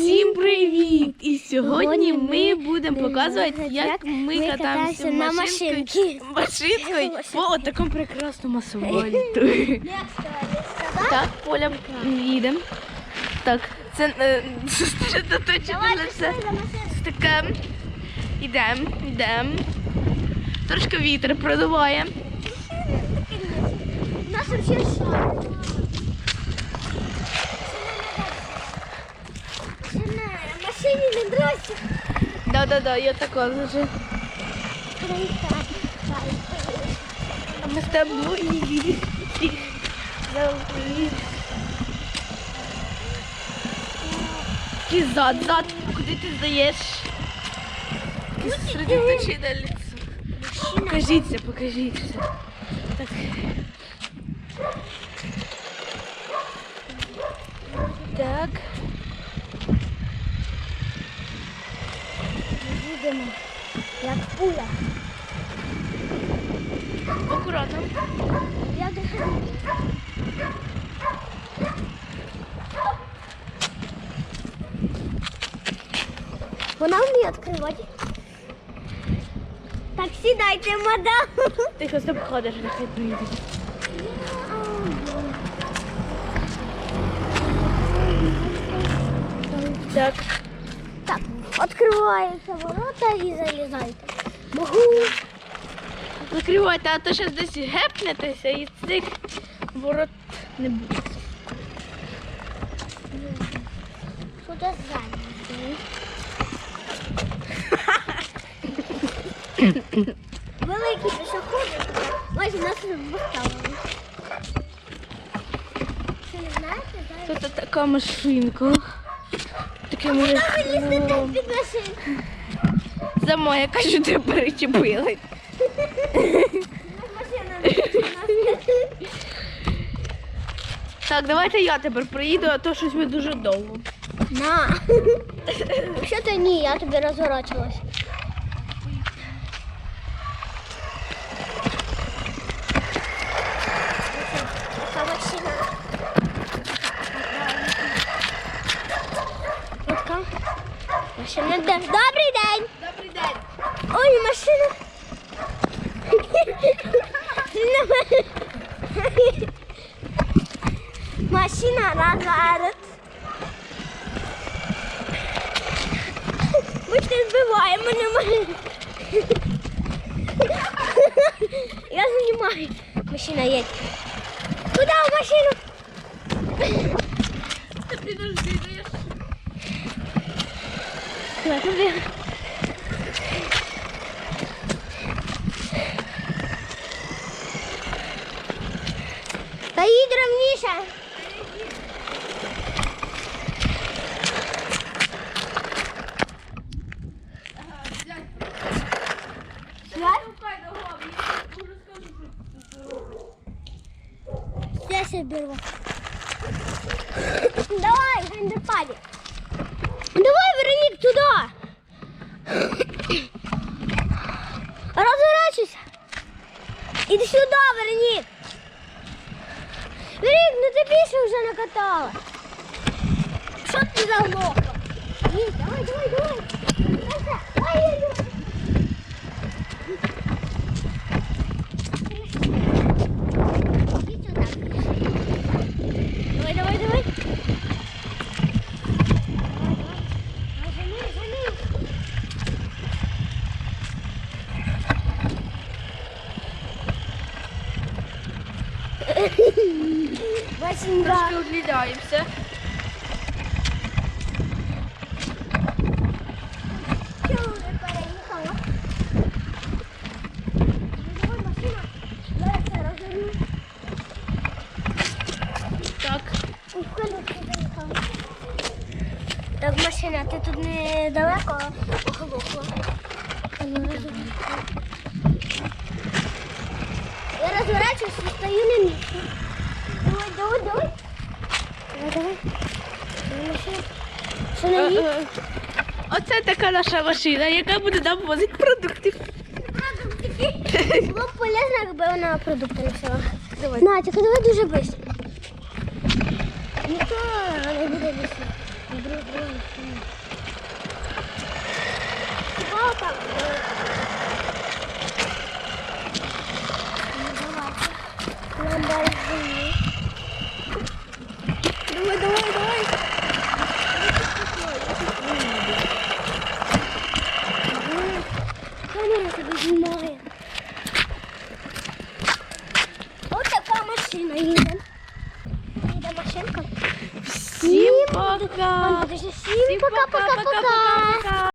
Всім привіт! І сьогодні ми будемо показувати, як ми катаємося машинкою, машинкою по такому прекрасному асфальту. Так, Поля, їдемо. Так, це е, все. Таке. Йдемо, йдемо. Трошки вітер продуває. Нас вообще шар. На машині не дросі. Да-да-да, я така вже. А ми з тобою. Ті зад, зад, куди ти здаєш? Сосредоточене лицо. Покажіться, покажіться. Так. Так. Їдемо, як пуля. Акуратно. Я дихаю. Вона вміє відкривати. Так, сідайте, мадам. Тихо, стоп, ходиш, нехай приїдуть. Так. Так, відкриваються ворота і залізайте. Могу. Закривайте, а то зараз десь гепнетеся і цих ворот не буде. Що це ззаді? Великий пішоходи. Ось нас поставили. Що не знаєте? Тут така машинка. Таке ми... За моє кажу, ти перечепили. Так, давайте я тепер приїду, а то щось ми дуже довго. На. Що ти ні, я тобі розворачувалась. Назад. Ми не збиваємо мене. Я занимаю. Машина едет. Куда в машину? Та підожди, ну я ж- Куда туди? Та їдь ровніше. Я беру. Давай, гандерпаді. Давай, Вероник, туда. Разворачивайся. Иди сюда, Вероник. Вероник, ну ты більше вже накатала. Що ти заглохла? Ні, давай, давай, давай. Ай-яй-яй. Иди сюда. Давай, давай, давай. Жени, жени. Васенька. Трошки углядяємося. Чого вже переїхала? Давай, машина. Давай це розверну. Так. Так, машина, ти тут недалеко оглохла. Я разворачиваюсь и стою на месте. Давай, давай, давай. Давай, давай. Е, е, Оце така наша машина, яка буде нам возити продукти. Продукти. Було б полезно, якби вона продукти несла. Давай. На, ну давай дуже близько. Ніхто не буде більше. Друг друга. Папа. пока. Всім пока-пока-пока.